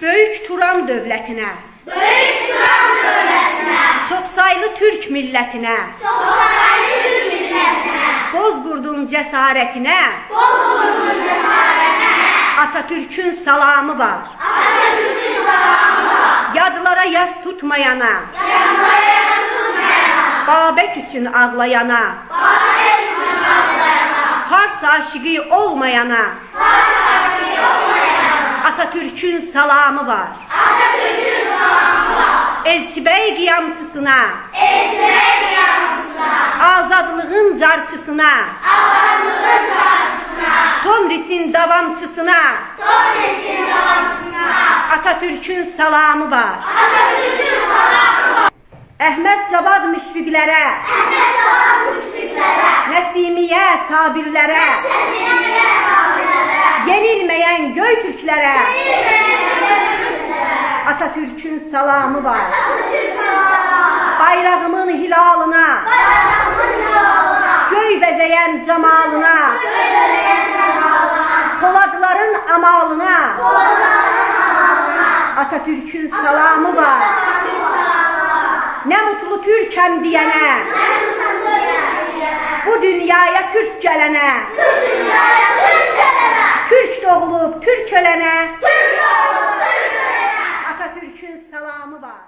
Böyük Turan dövlətinə, Böyük Turan dövlətinə, çoxsaylı Türk millətinə, çoxsaylı Türk millətinə, Bozqurdun cəsarətinə, Bozqurdun cəsarətinə, Atatürk'ün salamı var. Atatürk'ün salamı var. Yadlara yas tutmayana, Yanlara yas tutmayana, Babək üçün ağlayana, Babək üçün ağlayana, Fars aşığı olmayana, Fars Atatürk'ün salamı var. Atatürk'ün salamı var. Elçibəy qiyamçısına, Elçiler yansısına, azadlığın carçısına, azadlığın çarşısına, Tomris'in davamçısına, Dozesin davansına, Atatürk'ün salamı var. Atatürk'ün salamı var. Əhməd Cavad müşfiqlərə, Əhməd Alan müşriklərə, Nəsimiyə, Sabirlərə, sahabələrə, göy türklərə Atatürk'ün salamı var. Bayrağımın hilalına, göy göndərən zamanına, poladların amalına. Atatürk'ün salamı var. Nə mutlu Ben Türkiye'ye, bu dünyaya Türk gelene, Türk doğulub Türk ölənə Türk gelene, Atatürk'ün salamı var.